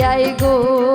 দিয়াই গো।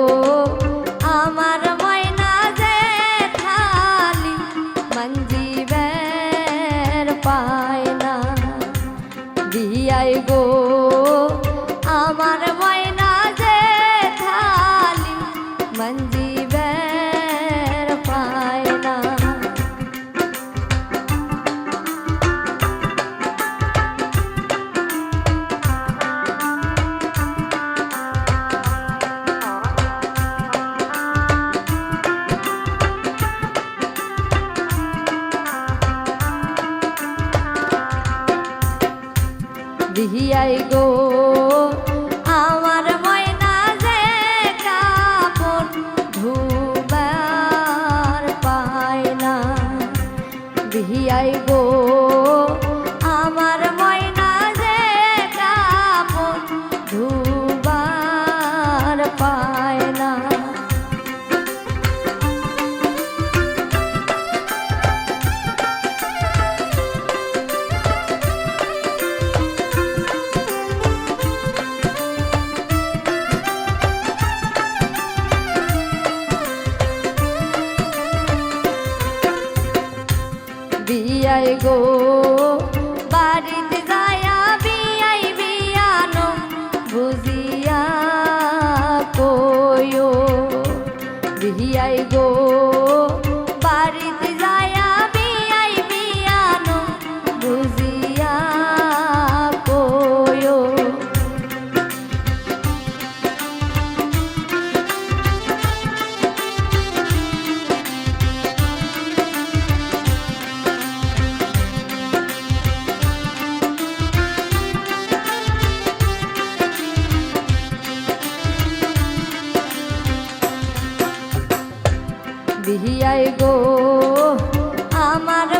হিয়াই গো যায় গো। বাড়িতে যায়া বিয়াই বিয়ানো বুঝিয়া কয়ো বিহিয়াই গো। বিহিয়াই গো আমার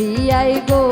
দিয়াই গো।